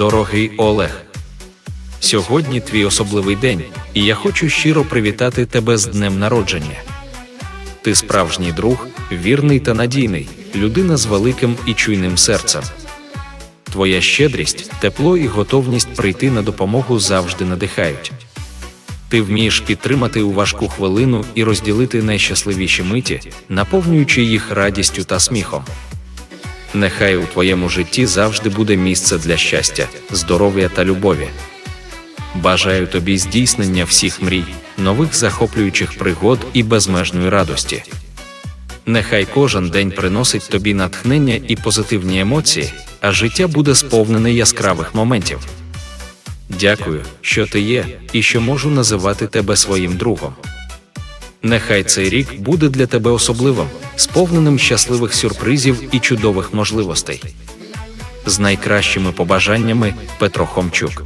Дорогий Олег, сьогодні твій особливий день, і я хочу щиро привітати тебе з днем народження. Ти справжній друг, вірний та надійний, людина з великим і чуйним серцем. Твоя щедрість, тепло і готовність прийти на допомогу завжди надихають. Ти вмієш підтримати у важку хвилину і розділити найщасливіші миті, наповнюючи їх радістю та сміхом. Нехай у твоєму житті завжди буде місце для щастя, здоров'я та любові. Бажаю тобі здійснення всіх мрій, нових захоплюючих пригод і безмежної радості. Нехай кожен день приносить тобі натхнення і позитивні емоції, а життя буде сповнене яскравих моментів. Дякую, що ти є, і що можу називати тебе своїм другом. Нехай цей рік буде для тебе особливим, сповненим щасливих сюрпризів і чудових можливостей. З найкращими побажаннями Петро Хомчук.